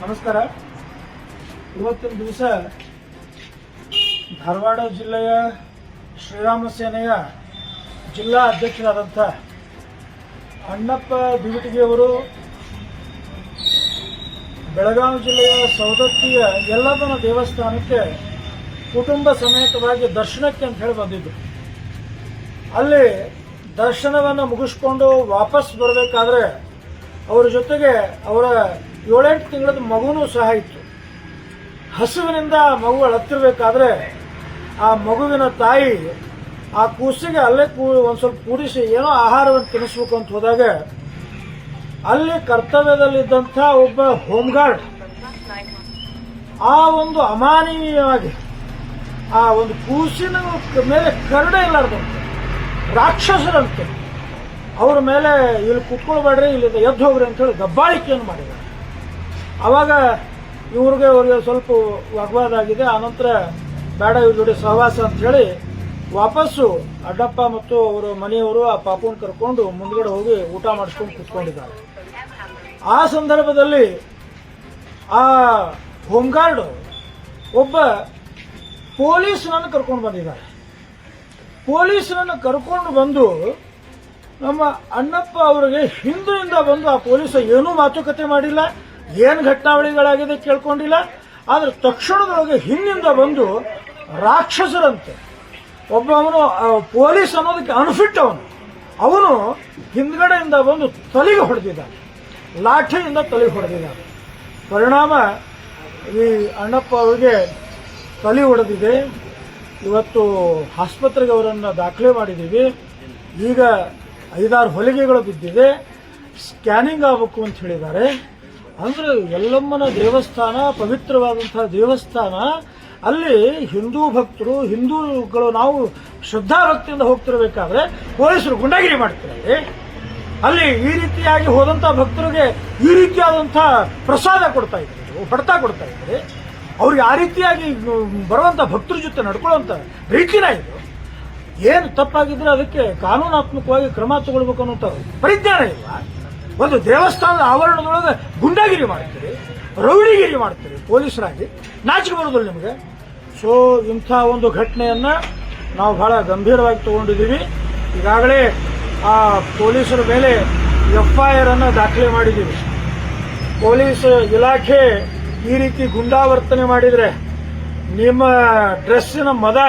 ನಮಸ್ಕಾರ. ಇವತ್ತಿನ ದಿವಸ ಧಾರವಾಡ ಜಿಲ್ಲೆಯ ಶ್ರೀರಾಮ ಸೇನೆಯ ಜಿಲ್ಲಾ ಅಧ್ಯಕ್ಷರಾದಂಥ ಅಣ್ಣಪ್ಪ ದಿವಿಟಿಗೆಯವರು ಬೆಳಗಾವಿ ಜಿಲ್ಲೆಯ ಸೌದತ್ತಿಯ ಎಲ್ಲದನ ದೇವಸ್ಥಾನಕ್ಕೆ ಕುಟುಂಬ ಸಮೇತವಾಗಿ ದರ್ಶನಕ್ಕೆ ಅಂತ ಹೇಳಿ ಬಂದಿದ್ದರು ಅಲ್ಲಿ ದರ್ಶನವನ್ನು ಮುಗಿಸ್ಕೊಂಡು ವಾಪಸ್ ಬರಬೇಕಾದ್ರೆ ಅವರ ಜೊತೆಗೆ ಅವರ ಏಳೆಂಟು ತಿಂಗಳದ ಮಗುನೂ ಸಹ ಇತ್ತು. ಹಸುವಿನಿಂದ ಮಗು ಅಳತ್ತಿರ್ಬೇಕಾದ್ರೆ ಆ ಮಗುವಿನ ತಾಯಿ ಆ ಕೂಸಿಗೆ ಅಲ್ಲೇ ಕೂ ಒಂದು ಸ್ವಲ್ಪ ಕೂಡಿಸಿ ಏನೋ ಆಹಾರವನ್ನು ತಿನ್ನಿಸ್ಬೇಕು ಅಂತ ಹೋದಾಗ ಅಲ್ಲಿ ಕರ್ತವ್ಯದಲ್ಲಿದ್ದಂಥ ಒಬ್ಬ ಹೋಮ್ಗಾರ್ಡ್ ಆ ಒಂದು ಅಮಾನವೀಯವಾಗಿ ಆ ಒಂದು ಕೂಸಿನ ಮೇಲೆ ಕರಡೆ ಇಲ್ಲಾರ್ದಂತೆ ರಾಕ್ಷಸರಂತೆ. ಅವ್ರ ಮೇಲೆ ಇಲ್ಲಿ ಕುತ್ಕೊಳ್ಬೇಡ್ರಿ ಇಲ್ಲಿ ಎದ್ದು ಹೋಗ್ರಿ ಅಂತ ಹೇಳಿ ದಬ್ಬಾಳಿಕೆಯನ್ನು ಮಾಡಿದ್ದಾರೆ. ಅವಾಗ ಇವ್ರಿಗೆ ಅವ್ರಿಗೆ ಸ್ವಲ್ಪ ವಾಗ್ವಾದ ಆಗಿದೆ. ಆನಂತರ ಬೇಡ, ಇವ್ರ ಜೋಡಿ ಸಹವಾಸ ಅಂತ ಹೇಳಿ ವಾಪಸ್ಸು ಅಡ್ಡಪ್ಪ ಮತ್ತು ಅವರ ಮನೆಯವರು ಆ ಪಾಪುನ್ ಕರ್ಕೊಂಡು ಮುಂದ್ಗಡೆ ಹೋಗಿ ಊಟ ಮಾಡಿಸ್ಕೊಂಡು ಕುತ್ಕೊಂಡಿದ್ದಾರೆ. ಆ ಸಂದರ್ಭದಲ್ಲಿ ಆ ಹೋಮ್ಗಾರ್ಡ್ ಒಬ್ಬ ಪೊಲೀಸ್ನನ್ನು ಕರ್ಕೊಂಡು ಬಂದಿದ್ದಾರೆ. ಪೊಲೀಸ್ನನ್ನು ಕರ್ಕೊಂಡು ಬಂದು ನಮ್ಮ ಅಣ್ಣಪ್ಪ ಅವರಿಗೆ ಹಿಂದಿನಿಂದ ಬಂದು ಆ ಪೊಲೀಸ ಏನೂ ಮಾತುಕತೆ ಮಾಡಿಲ್ಲ. ಏನು ಘಟನಾವಳಿಗಳಾಗಿದೆ ಕೇಳ್ಕೊಂಡಿಲ್ಲ, ಆದರೆ ತಕ್ಷಣದೊಳಗೆ ಹಿಂದಿಂದ ಬಂದು ರಾಕ್ಷಸರಂತೆ. ಒಬ್ಬ ಅವನು ಪೊಲೀಸ್ ಅನ್ನೋದಕ್ಕೆ ಅನ್ಫಿಟ್ ಅವನು ಅವನು ಹಿಂದ್ಗಡೆಯಿಂದ ಬಂದು ತಲೆಗೆ ಹೊಡೆದಿದ್ದಾನೆ. ಲಾಠಿಯಿಂದ ತಲೆಗೆ ಹೊಡೆದಿದ್ದಾನೆ. ಪರಿಣಾಮ ಈ ಅಣ್ಣಪ್ಪ ಅವರಿಗೆ ತಲೆ ಹೊಡೆದಿದೆ ಇವತ್ತು ಆಸ್ಪತ್ರೆಗೆ ಅವರನ್ನು ದಾಖಲೆ ಮಾಡಿದ್ದೀವಿ. ಈಗ ಐದಾರು ಹೊಲಿಗೆಗಳು ಬಿದ್ದಿದೆ. ಸ್ಕ್ಯಾನಿಂಗ್ ಆಗಬೇಕು ಅಂತ ಹೇಳಿದ್ದಾರೆ. ಅಂದ್ರೆ ಯಲ್ಲಮ್ಮನ ದೇವಸ್ಥಾನ, ಪವಿತ್ರವಾದಂತಹ ದೇವಸ್ಥಾನ, ಅಲ್ಲಿ ಹಿಂದೂ ಭಕ್ತರು, ಹಿಂದೂಗಳು ನಾವು ಶ್ರದ್ಧಾ ಭಕ್ತಿಯಿಂದ ಹೋಗ್ತಿರ್ಬೇಕಾದ್ರೆ ಪೊಲೀಸರು ಗುಂಡಾಗಿರಿ ಮಾಡ್ತಾರೆ. ಅಲ್ಲಿ ಈ ರೀತಿಯಾಗಿ ಹೋದಂತ ಭಕ್ತರಿಗೆ ಈ ರೀತಿಯಾದಂಥ ಪ್ರಸಾದ ಕೊಡ್ತಾ ಇದ್ರು ಹೊಡೆತ ಕೊಡ್ತಾ ಇದ್ರಿ ಅವ್ರಿಗೆ ಆ ರೀತಿಯಾಗಿ ಬರುವಂತ ಭಕ್ತರ ಜೊತೆ ನಡ್ಕೊಳ್ಳುವಂತ ರೀತಿನ ಇದು. ಏನು ತಪ್ಪಾಗಿದ್ರೆ ಅದಕ್ಕೆ ಕಾನೂನಾತ್ಮಕವಾಗಿ ಕ್ರಮ ತಗೊಳ್ಬೇಕು ಅನ್ನೋಂಥ ಪರಿಜ್ಞಾನ ಇಲ್ಲ. ಒಂದು ದೇವಸ್ಥಾನದ ಆವರಣದೊಳಗೆ ಗುಂಡಾಗಿರಿ ಮಾಡ್ತೀರಿ ರೌಡಿಗಿರಿ ಮಾಡ್ತೀರಿ ಪೊಲೀಸರಾಗಿ ನಾಚಿಕೆ ಬರೋದಿಲ್ಲ ನಿಮಗೆ. ಸೊ ಇಂಥ ಒಂದು ಘಟನೆಯನ್ನು ನಾವು ಬಹಳ ಗಂಭೀರವಾಗಿ ತಗೊಂಡಿದ್ದೀವಿ. ಈಗಾಗಲೇ ಆ ಪೊಲೀಸರ ಮೇಲೆ ಎಫ್ ಐ ಆರ್ ಅನ್ನು ದಾಖಲೆ ಮಾಡಿದ್ದೀವಿ. ಪೊಲೀಸ್ ಇಲಾಖೆ ಈ ರೀತಿ ಗುಂಡಾವರ್ತನೆ ಮಾಡಿದರೆ ನಿಮ್ಮ ಡ್ರೆಸ್ಸಿನ ಮದ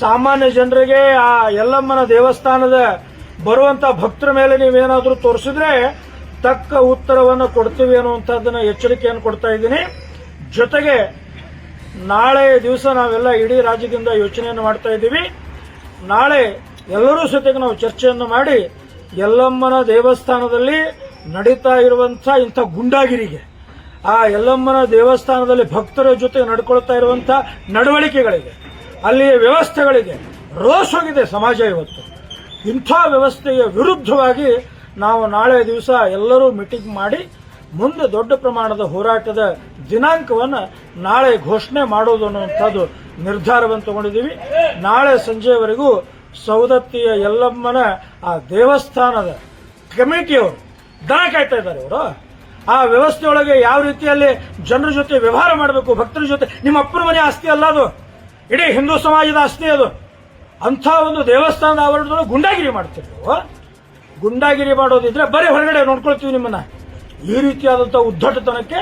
ಸಾಮಾನ್ಯ ಜನರಿಗೆ ಆ ಯಲ್ಲಮ್ಮನ ದೇವಸ್ಥಾನದ ಬರುವಂತ ಭಕ್ತರ ಮೇಲೆ ನೀವೇನಾದರೂ ತೋರಿಸಿದ್ರೆ ತಕ್ಕ ಉತ್ತರವನ್ನು ಕೊಡ್ತೀವಿ ಅನ್ನುವಂಥದ್ದನ್ನ ಎಚ್ಚರಿಕೆಯನ್ನು ಕೊಡ್ತಾ ಇದ್ದೀನಿ. ಜೊತೆಗೆ ನಾಳೆ ದಿವಸ ನಾವೆಲ್ಲ ಇಡೀ ರಾಜ್ಯದಿಂದ ಯೋಚನೆಯನ್ನು ಮಾಡ್ತಾ ಇದ್ದೀವಿ. ನಾಳೆ ಎಲ್ಲರೂ ಜೊತೆಗೆ ನಾವು ಚರ್ಚೆಯನ್ನು ಮಾಡಿ ಯಲ್ಲಮ್ಮನ ದೇವಸ್ಥಾನದಲ್ಲಿ ನಡೀತಾ ಇರುವಂಥ ಇಂಥ ಗುಂಡಾಗಿರಿಗೆ, ಆ ಯಲ್ಲಮ್ಮನ ದೇವಸ್ಥಾನದಲ್ಲಿ ಭಕ್ತರ ಜೊತೆ ನಡ್ಕೊಳ್ತಾ ಇರುವಂಥ ನಡವಳಿಕೆಗಳಿಗೆ, ಅಲ್ಲಿಯ ವ್ಯವಸ್ಥೆಗಳಿಗೆ ರೋಸ್ ಹೋಗಿದೆ ಸಮಾಜ ಇವತ್ತು. ಇಂಥ ವ್ಯವಸ್ಥೆಯ ವಿರುದ್ಧವಾಗಿ ನಾವು ನಾಳೆ ದಿವಸ ಎಲ್ಲರೂ ಮೀಟಿಂಗ್ ಮಾಡಿ ಮುಂದೆ ದೊಡ್ಡ ಪ್ರಮಾಣದ ಹೋರಾಟದ ದಿನಾಂಕವನ್ನು ನಾಳೆ ಘೋಷಣೆ ಮಾಡೋದು ಅನ್ನುವಂಥದ್ದು ನಿರ್ಧಾರವನ್ನು ತಗೊಂಡಿದ್ದೀವಿ. ನಾಳೆ ಸಂಜೆವರೆಗೂ ಸೌದತ್ತಿಯ ಯಲ್ಲಮ್ಮನ ಆ ದೇವಸ್ಥಾನದ ಕಮಿಟಿಯವರು ದನ ಕಾಯ್ತಾ ಇದ್ದಾರೆ ಇವರು ಆ ವ್ಯವಸ್ಥೆಯೊಳಗೆ ಯಾವ ರೀತಿಯಲ್ಲಿ ಜನರ ಜೊತೆ ವ್ಯವಹಾರ ಮಾಡಬೇಕು, ಭಕ್ತರ ಜೊತೆ, ನಿಮ್ಮ ಅಪ್ಪನ ಮನೆ ಆಸ್ತಿ ಅಲ್ಲ ಅದು. ಇಡೀ ಹಿಂದೂ ಸಮಾಜದ ಆಸ್ತಿ ಅದು. ಅಂಥ ಒಂದು ದೇವಸ್ಥಾನದ ಆವರಣದೊಳಗೆ ಗುಂಡಾಗಿರಿ ಮಾಡ್ತೀರಿ ನೀವು ಗುಂಡಾಗಿರಿ ಮಾಡೋದಿದ್ರೆ ಬರೀ ಹೊರಗಡೆ ನೋಡ್ಕೊಳ್ತೀವಿ ನಿಮ್ಮನ್ನ. ಈ ರೀತಿಯಾದಂಥ ಉದ್ದಟತನಕ್ಕೆ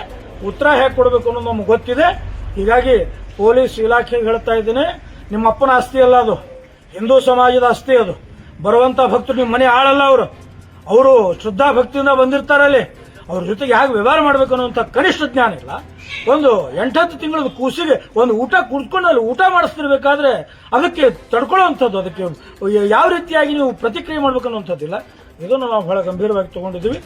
ಉತ್ತರ ಹೇಗೆ ಕೊಡಬೇಕು ಅನ್ನೋದು ನಮ್ಗೆ ಗೊತ್ತಿದೆ. ಹೀಗಾಗಿ ಪೊಲೀಸ್ ಇಲಾಖೆಗೆ ಹೇಳ್ತಾ ಇದ್ದೀನಿ, ನಿಮ್ಮ ಅಪ್ಪನ ಆಸ್ತಿ ಅಲ್ಲ ಅದು. ಹಿಂದೂ ಸಮಾಜದ ಆಸ್ತಿ ಅದು. ಬರುವಂತ ಭಕ್ತರು ನಿಮ್ಮ ಮನೆ ಆಳಲ್ಲ ಅವರು. ಅವರು ಶ್ರದ್ಧಾ ಭಕ್ತಿಯಿಂದ ಬಂದಿರ್ತಾರೆ ಅಲ್ಲಿ. ಅವ್ರ ಜೊತೆಗೆ ಹೇಗೆ ವ್ಯವಹಾರ ಮಾಡಬೇಕು ಅನ್ನೋಂಥ ಕನಿಷ್ಠ ಜ್ಞಾನ ಇಲ್ಲ. ಒಂದು ಎಂಟತ್ತು ತಿಂಗಳ ಕೂಸಿಗೆ ಒಂದು ಊಟ ಕುಡ್ಕೊಂಡು ಅಲ್ಲಿ ಊಟ ಮಾಡಿಸ್ತಿರ್ಬೇಕಾದ್ರೆ ಅದಕ್ಕೆ ತಡ್ಕೊಳ್ಳುವಂಥದ್ದು ಅದಕ್ಕೆ ಯಾವ ರೀತಿಯಾಗಿ ನೀವು ಪ್ರತಿಕ್ರಿಯೆ ಮಾಡ್ಬೇಕು ಅನ್ನೋಂಥದ್ದಿಲ್ಲ ಇದನ್ನು ನಾವು ಬಹಳ ಗಂಭೀರವಾಗಿ ತಗೊಂಡಿದ್ದೀವಿ.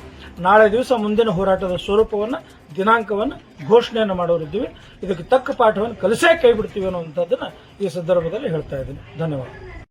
ನಾಳೆ ದಿವಸ ಮುಂದಿನ ಹೋರಾಟದ ಸ್ವರೂಪವನ್ನು, ದಿನಾಂಕವನ್ನು, ಘೋಷಣೆಯನ್ನು ಮಾಡೋರಿದ್ದೀವಿ ಇದಕ್ಕೆ ತಕ್ಕ ಪಾಠವನ್ನು ಕಲಿಸೇ ಕೈ ಬಿಡ್ತೀವಿ ಅನ್ನುವಂಥದ್ದನ್ನು ಈ ಸಂದರ್ಭದಲ್ಲಿ ಹೇಳ್ತಾ ಇದ್ದೀನಿ. ಧನ್ಯವಾದ.